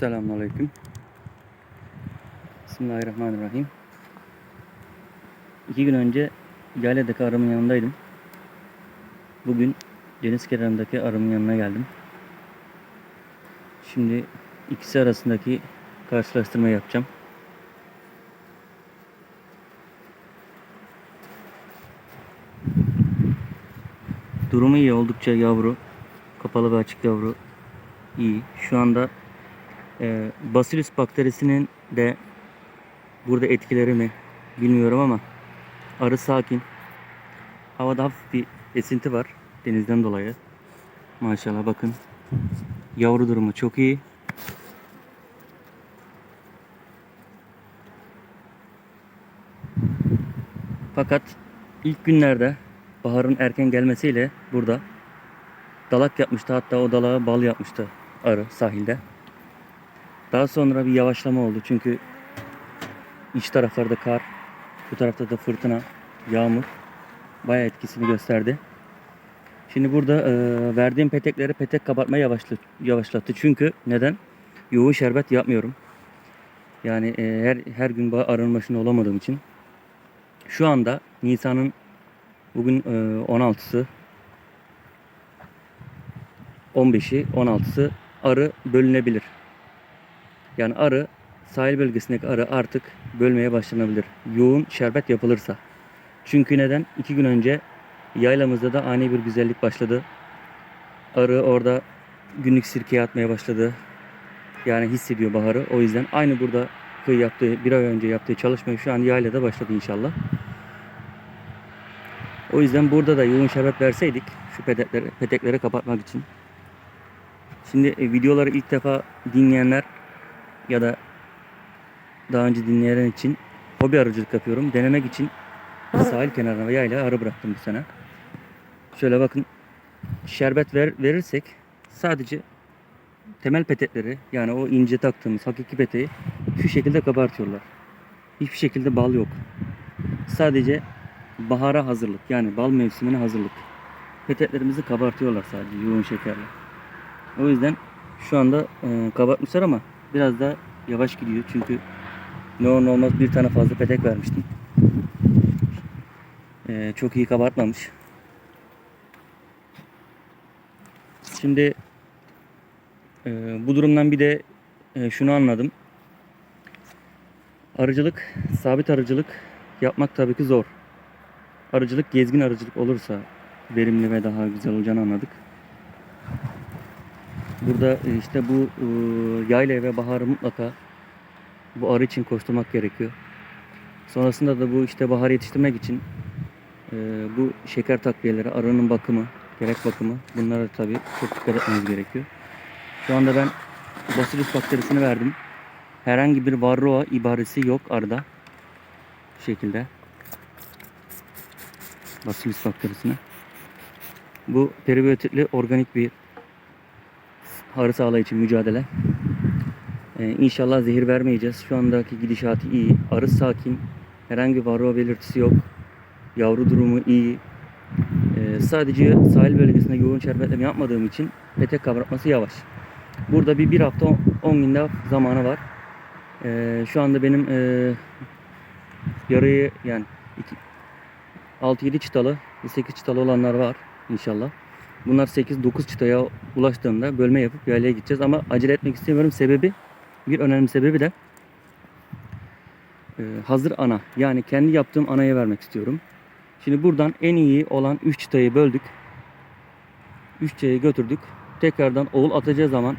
Selamünaleyküm. Bismillahirrahmanirrahim. İki gün önce Yalya'daki arımın yanındaydım. Bugün deniz kenarındaki arımın yanına geldim. Şimdi ikisi arasındaki karşılaştırma yapacağım. Durumu iyi oldukça yavru. Kapalı ve açık yavru iyi. Şu anda e, Bacillus bakterisinin de burada etkileri mi bilmiyorum ama arı sakin. Havada hafif bir esinti var denizden dolayı. Maşallah bakın. Yavru durumu çok iyi. Fakat ilk günlerde baharın erken gelmesiyle burada dalak yapmıştı. Hatta o dalağa bal yapmıştı arı sahilde. Daha sonra bir yavaşlama oldu çünkü iç taraflarda kar, bu tarafta da fırtına, yağmur bayağı etkisini gösterdi. Şimdi burada e, verdiğim petekleri petek kabartma yavaşlı, yavaşlattı. Çünkü neden? Yoğun şerbet yapmıyorum. Yani e, her her gün başında olamadığım için. Şu anda Nisan'ın bugün e, 16'sı 15'i 16'sı arı bölünebilir. Yani arı sahil bölgesindeki arı artık bölmeye başlanabilir. Yoğun şerbet yapılırsa. Çünkü neden? İki gün önce yaylamızda da ani bir güzellik başladı. Arı orada günlük sirkeye atmaya başladı. Yani hissediyor baharı. O yüzden aynı burada köy yaptığı, bir ay önce yaptığı çalışmayı şu an yaylada başladı inşallah. O yüzden burada da yoğun şerbet verseydik şu petekleri, petekleri kapatmak için. Şimdi e, videoları ilk defa dinleyenler ya da daha önce dinleyenler için hobi arıcılık yapıyorum. Denemek için sahil kenarına yayla arı bıraktım bu sene. Şöyle bakın şerbet ver, verirsek sadece temel petekleri yani o ince taktığımız hakiki peteği şu şekilde kabartıyorlar. Hiçbir şekilde bal yok. Sadece bahara hazırlık yani bal mevsimine hazırlık. Peteklerimizi kabartıyorlar sadece yoğun şekerle. O yüzden şu anda e, kabartmışlar ama biraz da yavaş gidiyor çünkü ne olur ne olmaz bir tane fazla petek vermiştim. E, çok iyi kabartmamış. Şimdi e, bu durumdan bir de e, şunu anladım. Arıcılık, sabit arıcılık yapmak tabii ki zor. Arıcılık gezgin arıcılık olursa verimli ve daha güzel olacağını anladık. Burada e, işte bu e, yayla ve baharı mutlaka bu arı için koşturmak gerekiyor. Sonrasında da bu işte baharı yetiştirmek için e, bu şeker takviyeleri, arının bakımı, gerek bakımı bunlara tabii çok dikkat etmemiz gerekiyor. Şu anda ben Bacillus bakterisini verdim. Herhangi bir varroa ibaresi yok arada. Bu şekilde. Bacillus bakterisini. Bu peribiyotitli organik bir arı sağlığı için mücadele. Ee, inşallah zehir vermeyeceğiz. Şu andaki gidişatı iyi. Arı sakin. Herhangi bir varroa belirtisi yok. Yavru durumu iyi. Ee, sadece sahil bölgesinde yoğun şerbetleme yapmadığım için petek kabartması yavaş. Burada bir, bir hafta 10 günde zamanı var. Ee, şu anda benim e, yarıyı yani 6-7 çıtalı, 8 çıtalı olanlar var inşallah. Bunlar 8-9 çıtaya ulaştığında bölme yapıp yaylaya gideceğiz. Ama acele etmek istemiyorum. Sebebi, bir önemli sebebi de e, hazır ana. Yani kendi yaptığım anaya vermek istiyorum. Şimdi buradan en iyi olan 3 çıtayı böldük. 3 çıtayı götürdük. Tekrardan oğul atacağı zaman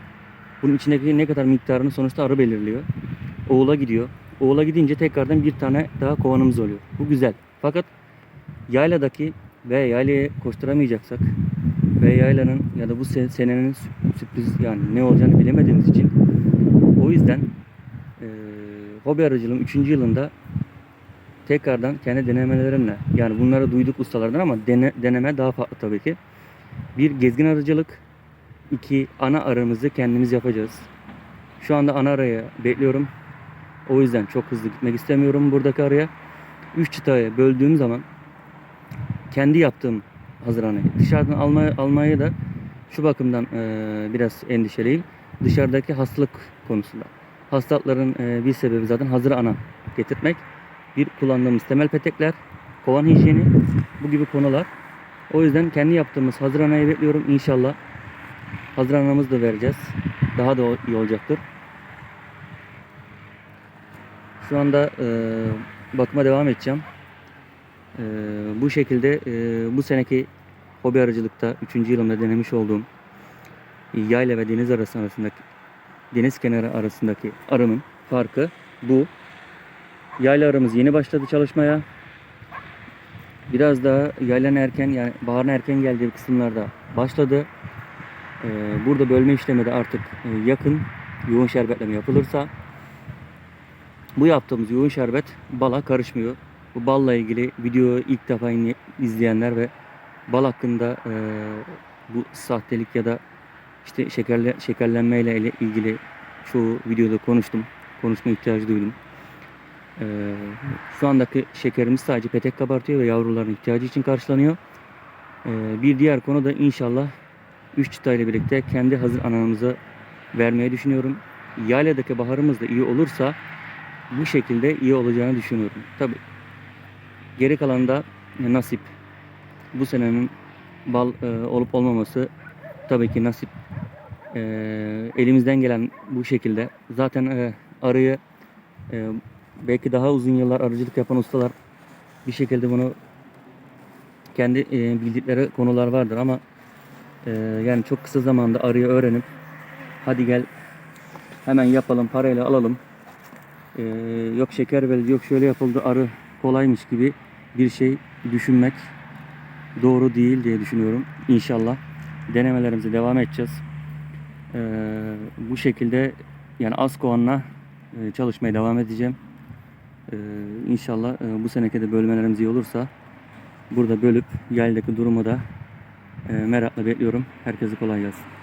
bunun içindeki ne kadar miktarını sonuçta arı belirliyor. Oğula gidiyor. Oğula gidince tekrardan bir tane daha kovanımız oluyor. Bu güzel. Fakat yayladaki ve yaylaya koşturamayacaksak ve yaylanın ya da bu se- senenin sü- sürpriz yani ne olacağını bilemediğimiz için o yüzden eee hobi arıcılığın 3. yılında tekrardan kendi denemelerimle yani bunları duyduk ustalardan ama dene- deneme daha farklı tabii ki. Bir gezgin arıcılık, iki ana arımızı kendimiz yapacağız. Şu anda ana araya bekliyorum. O yüzden çok hızlı gitmek istemiyorum buradaki araya. 3 çıtayı böldüğüm zaman kendi yaptığım hazır anayı dışarıdan almaya, almaya da şu bakımdan eee, biraz endişeliyim. dışarıdaki hastalık konusunda. Hastalıkların e, bir sebebi zaten hazır ana getirtmek. Bir kullandığımız temel petekler, kovan hijyeni bu gibi konular. O yüzden kendi yaptığımız hazır anayı bekliyorum inşallah. Hazır anamızı da vereceğiz. Daha da iyi olacaktır. Şu anda e, bakıma devam edeceğim. E, bu şekilde e, bu seneki hobi aracılıkta 3. yılımda denemiş olduğum yayla ve deniz arası arasındaki deniz kenarı arasındaki arının farkı bu. Yayla aramız yeni başladı çalışmaya. Biraz daha yaylan erken yani baharın erken geldiği kısımlarda başladı. Ee, burada bölme işlemi de artık e, yakın yoğun şerbetleme yapılırsa bu yaptığımız yoğun şerbet bala karışmıyor. Bu balla ilgili videoyu ilk defa izleyenler ve bal hakkında e, bu sahtelik ya da işte şekerle, şekerlenmeyle ile ilgili çoğu videoda konuştum. Konuşma ihtiyacı duydum. Ee, şu andaki şekerimiz sadece petek kabartıyor ve yavruların ihtiyacı için karşılanıyor. Ee, bir diğer konu da inşallah 3 çıta ile birlikte kendi hazır anamıza vermeyi düşünüyorum. Yayla'daki baharımız da iyi olursa bu şekilde iyi olacağını düşünüyorum. Tabi geri kalan da nasip. Bu senenin bal e, olup olmaması tabii ki nasip. E, elimizden gelen bu şekilde. Zaten e, arıyı e, belki daha uzun yıllar arıcılık yapan ustalar bir şekilde bunu kendi e, bildikleri konular vardır ama e, yani çok kısa zamanda arıyı öğrenip hadi gel hemen yapalım parayla alalım e, yok şeker verildi yok şöyle yapıldı arı kolaymış gibi bir şey düşünmek doğru değil diye düşünüyorum İnşallah denemelerimize devam edeceğiz E, bu şekilde yani az kovanla e, çalışmaya devam edeceğim ee, inşallah e, bu seneki de bölmelerimiz iyi olursa burada bölüp yaydaki durumu da e, merakla bekliyorum. Herkese kolay gelsin.